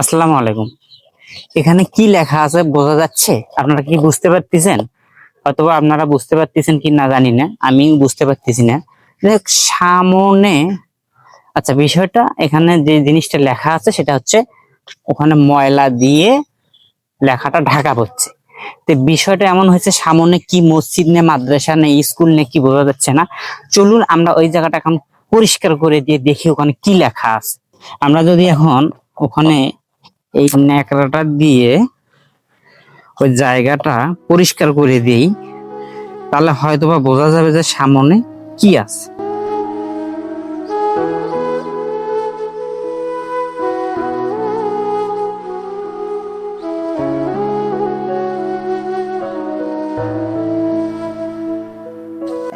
আসসালামু আলাইকুম। এখানে কি লেখা আছে বোঝা যাচ্ছে? আপনারা কি বুঝতে পারতেছেন? অথবা আপনারা বুঝতে পারতেছেন কি না জানি না, আমি বুঝতে পারতেছি না। সামনে আচ্ছা বিষয়টা এখানে যে জিনিসটা লেখা আছে সেটা হচ্ছে ওখানে ময়লা দিয়ে লেখাটা ঢাকা পড়ছে তো বিষয়টা এমন হয়েছে, সামনে কি মসজিদ নে মাদ্রাসা নে স্কুল নে কি বোঝা যাচ্ছে না। চলুন আমরা ওই জায়গাটা এখন পরিষ্কার করে দিয়ে দেখি ওখানে কি লেখা আছে। আমরা যদি এখন ওখানে এই ন্যাকড়াটা দিয়ে ওই জায়গাটা পরিষ্কার করে দিই। তাহলে হয়তোবা বোঝা যাবে যে সামনে কি আছে।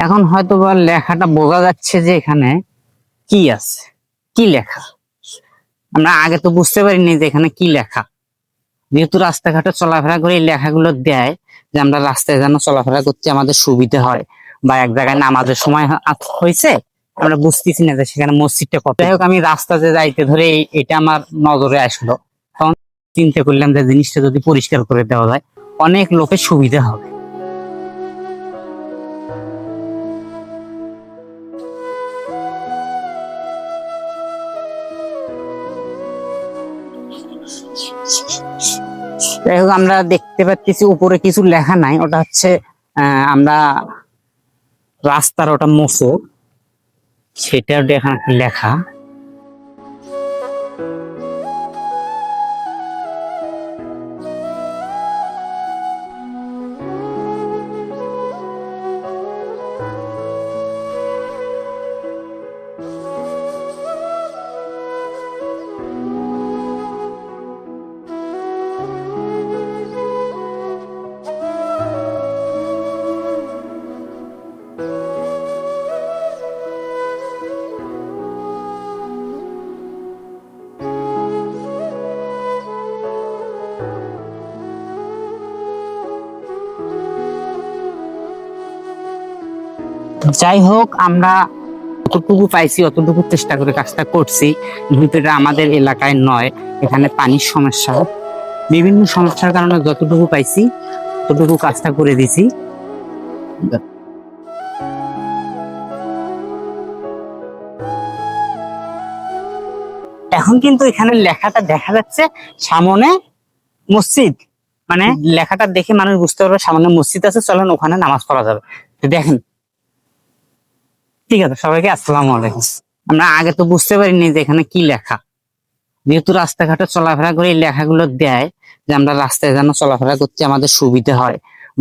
এখন হয়তোবা লেখাটা বোঝা যাচ্ছে যে এখানে কি আছে। কি লেখা? আমরা আগে তো বুঝতে পারিনি যে এখানে কি লেখা। যেহেতু রাস্তাঘাটে চলাফেরা করে এই লেখাগুলো দেয়, যে আমরা রাস্তায় যেন চলাফেরা করতে আমাদের সুবিধা হয় বা এক জায়গায় নামাজের সময় হয়েছে, আমরা বুঝতেছি না যে সেখানে মসজিদটা কত। হোক, আমি রাস্তাতে যাইতে ধরে এটা আমার নজরে আসলো। তখন চিন্তা করলাম যে জিনিসটা যদি পরিষ্কার করে দেওয়া যায়, অনেক লোকের সুবিধা হবে। যাই হোক আমরা দেখতে পাচ্ছি উপরে কিছু লেখা নাই, ওটা হচ্ছে আমরা রাস্তার ওটা মোসো সেটা এখানে লেখা। যাই হোক আমরা যতটুকু পাইছি, অতটুকু চেষ্টা করে কাজটা করছি। যেহেতু এটা আমাদের এলাকায় নয়, এখানে পানির সমস্যা। বিভিন্ন সমস্যার কারণে যতটুকু পাইছি, ততটুকু কাজটা করে দিছি এখন কিন্তু এখানে লেখাটা দেখা যাচ্ছে সামনে মসজিদ। মানে লেখাটা দেখে মানুষ বুঝতে পারবে সামনে মসজিদ আছে, চলেন ওখানে নামাজ পড়া যাবে। দেখেন। ঠিক আছে, সবাইকে আসসালামু আলাইকুম। আমরা আগে তো বুঝতে পারিনি যে এখানে কি লেখা। যেহেতু রাস্তাঘাটে চলাফেরা করে এই লেখাগুলো দেয়, যে আমরা রাস্তায় যেন চলাফেরা করতে আমাদের সুবিধা হয়।